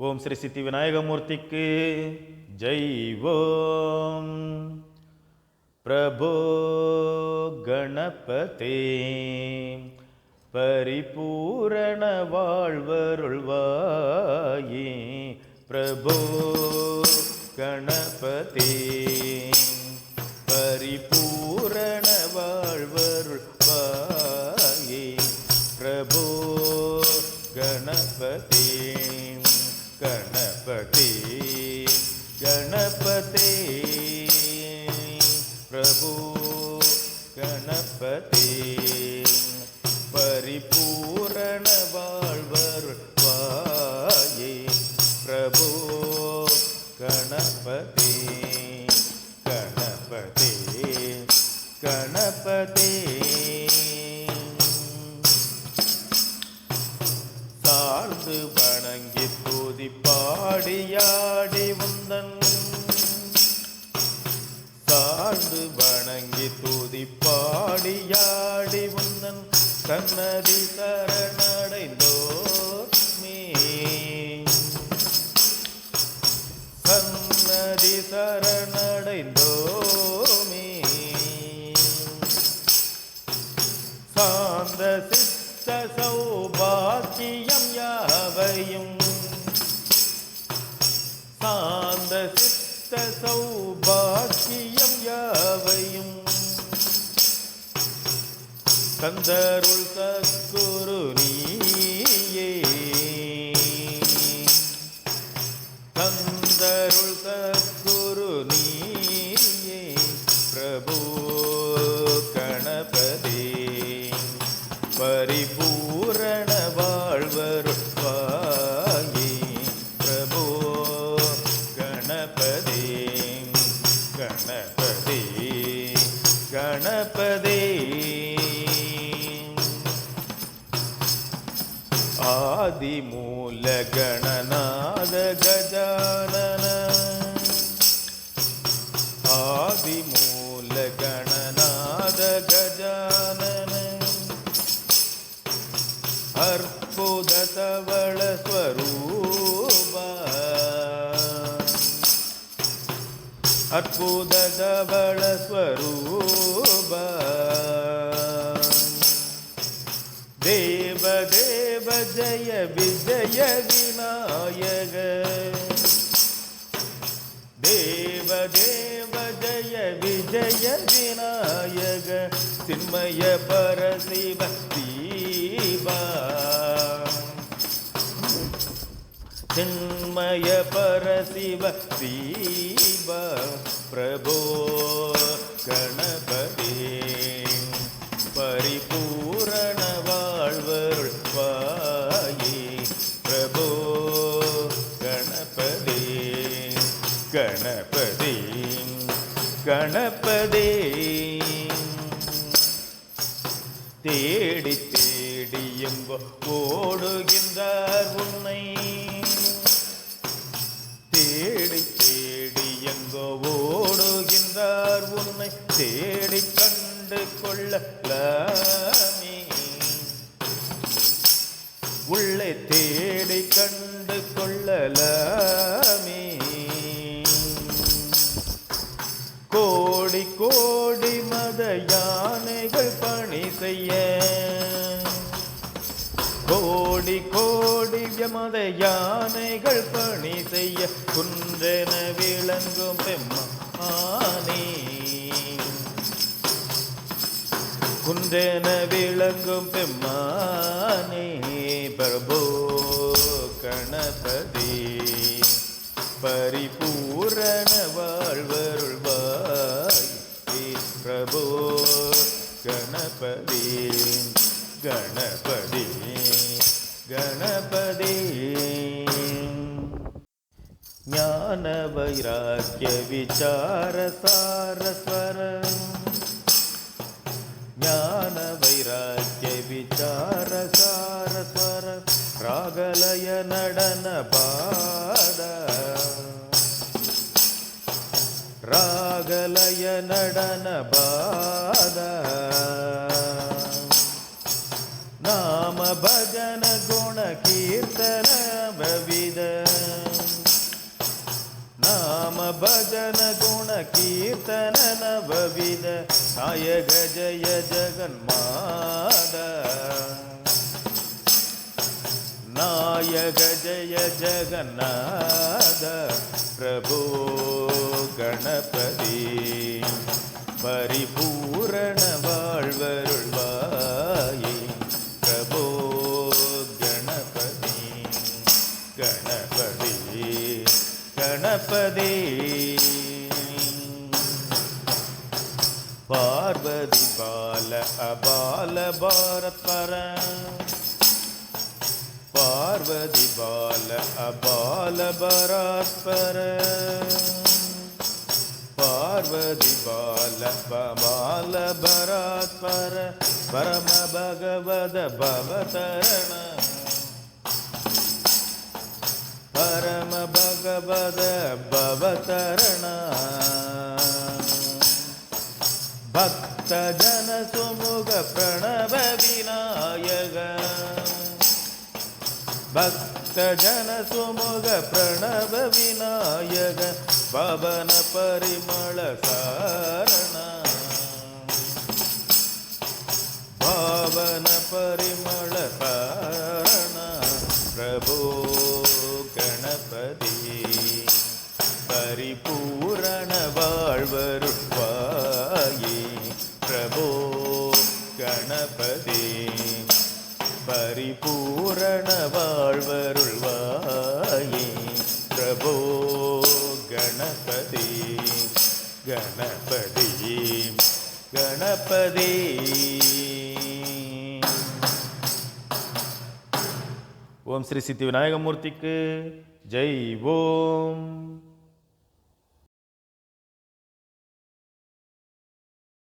ஓம் ஸ்ரீ சித்தி விநாயகமூர்த்திக்கு. ஜெய்வோம் பிரபோ கணபதே. பரிபூரண வாழ்வருள்வாயே. பிரபோ கணபதே. பரிபூரண வாழ்வருள்வாயே. பிரபோ கணபதே. கணபதே கணபதே. பிரபு கணபதே. பரிபூரண வாழ்வர் வாயே. பிரபு கணபதே வணங்கி தூதி பாடியாடி உந்தன் கண்ணதி சரணடைந்தோர் மீ சன்னதி சரணடைந்தோமே சாந்த சித்த சௌபாக்கியம் யாவையும். சாந்த சித்த சௌபாக்கியம் யாவையும் கந்தருள் சத்குரு நீயே. கந்தருள் சத்குரு நீயே. பிரபு கணபதி. பரிபூ ಮೂಲ ಗಣನಾದ ಗಜಾನನ. ಆದಿಮೂಲ ಗಣನಾದ ಗಜಾನನ. ಅರ್ಪುದತವಳ ಸ್ವರೂಪ. ಅರ್ಪುದತವಳ ಸ್ವರೂಪ. தேவ தேவ ஜய விஜய விநாயக. தேவ தேவ ஜய விஜய விநாயக சின்மய பரசிவ தீபா. சின்மய பரசிவ தீப பிரபோ கணபதி. பரிபூரண கணபதி. தேடி தேடி எங்கோ ஓடுகின்றார் உன்னை. தேடி தேடி எங்கோ ஓடுகின்றார் உன்னை. தேடி கண்டு கொள்ளலாமே. உள்ளே தேடி கண்டு கொள்ளலாமே. கோடி கோடி மத யானைகள் பணி செய்ய. கோடி கோடி மத யானைகள் பணி செய்ய. குன்றென விளங்கும் பெம்மானே. குன்றென விளங்கும் பெம்மானே. பிரபு கணபதி. பரிபூரண வாழ்வருள் கணபதி கணபதி கணபதி. ஞான வைராக்கிய விசார சாரஸ்வர. ஞான வைராக்கிய விசார சாரஸ்வர. ராகலய நடன பாட. ராகலய நடன பாட. भजन गुण कीर्तन भविद नाम भजन गुण कीर्तन भविद काय गजय जगन्माद नायक जय जगन्नाद प्रभु गणपति परिपू பார்வதி. பார்வதி பால அபால பாரத் பர பார்வதி பால அபால பராத் பர பார்வதி பால பபால பராத்பர. பரம பகவத பவதரண ಭಗವದ ಭವತರಣ ಭಕ್ತ ಜನ ಸುಮುಗ ಪ್ರಣವ ವಿನಾಯಕ ಭಕ್ತ ಜನ ಸುಮುಗ ಪ್ರಣವ ವಿನಾಯಕ ಪವನ ಪರಿಮಳ ಕಾರಣ ಪಾವನ ಪರಿಮಳ ಕಾರಣ ಪ್ರಭು பரிபூரண வாழ்வருள்வாயே. பிரபோ கணபதி கணபதி கணபதி. ஓம் ஸ்ரீ சித்தி விநாயகமூர்த்திக்கு ஜெய் ஓம்.